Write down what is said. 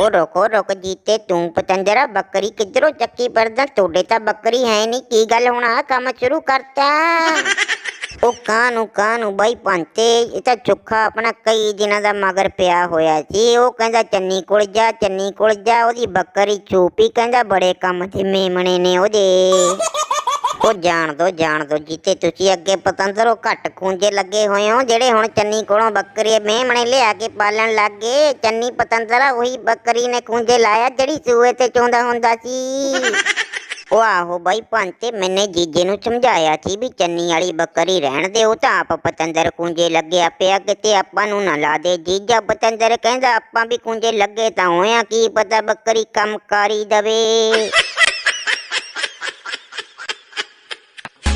ਉਹ ਰੁਕੋ ਰੁਕ ਜੀਤੇ ਤੂੰ ਪਤੰਦਰਾ ਬੱਕਰੀ ਕਿੱਧਰੋਂ ਚੱਕੀ ਪਰਦਾ ਤੁਹਾਡੇ ਤਾਂ ਬੱਕਰੀ ਹੈ ਨਹੀਂ ਕੀ ਗੱਲ ਹੁਣ ਆ ਕੰਮ ਸ਼ੁਰੂ ਕਰਤਾ ਉਹ ਕਾਨੂੰ ਕਾਨੂੰ ਬਾਈ ਪੰਤੇ ਇਹ ਤਾਂ ਚੁੱਖਾ ਆਪਣਾ ਕਈ ਦਿਨਾਂ ਦਾ ਮਗਰ ਪਿਆ ਹੋਇਆ ਸੀ ਉਹ ਕਹਿੰਦਾ ਚੰਨੀ ਕੋਲ ਜਾ ਚੰਨੀ ਕੋਲ ਜਾ ਉਹਦੀ ਬੱਕਰੀ ਚੂਪੀ ਕਹਿੰਦਾ ਬੜੇ ਕੰਮ ਤੇ ਮੇਮਣੇ ਨੇ ਉਹਦੇ ਉਹ ਜਾਣ ਦੋ ਜਾਣ ਦੋ, ਜਿੱਤੇ ਤੁਸੀਂ ਅੱਗੇ ਪਤੰਦਰੋਂ ਘੱਟ ਖੂੰਜੇ ਲੱਗੇ ਹੋਏ ਹੋ, ਜਿਹੜੇ ਹੁਣ ਚੰਨੀ ਕੋਲੋਂ ਬੱਕਰੀ ਮੇਮਣੇ ਲਿਆ ਕੇ ਪਾਲਣ ਲੱਗੇ ਚੰਨੀ ਪਤੰਦਰਾ ਉਹੀ ਬੱਕਰੀ ਨੇ ਖੂੰਜੇ ਲਾਇਆ, ਜਿਹੜੀ ਸੂਏ ਤੇ ਚੋਂਦਾ ਹੁੰਦਾ ਸੀ। ਉਹ ਆਹੋ ਬਾਈ ਪੰਤੇ ਮੈਨੇ ਜੀਜੇ ਨੂੰ ਸਮਝਾਇਆ ਸੀ ਵੀ ਚੰਨੀ ਵਾਲੀ ਬੱਕਰੀ ਰਹਿਣ ਦੇ ਉਹ ਤਾਂ ਆਪ ਪਤੰਦਰ ਕੁੰਜੇ ਲੱਗਿਆ ਪਿਆ ਕਿਤੇ ਆਪਾਂ ਨੂੰ ਨਾ ਲਾ ਦੇ। ਜੀਜਾ ਪਤੰਦਰ ਕਹਿੰਦਾ, ਆਪਾਂ ਵੀ ਕੁੰਜੇ ਲੱਗੇ ਤਾਂ ਹੋਇਆ, ਕੀ ਪਤਾ ਬੱਕਰੀ ਕੰਮ ਕੰਮਕਾਰੀ ਦਵੇ।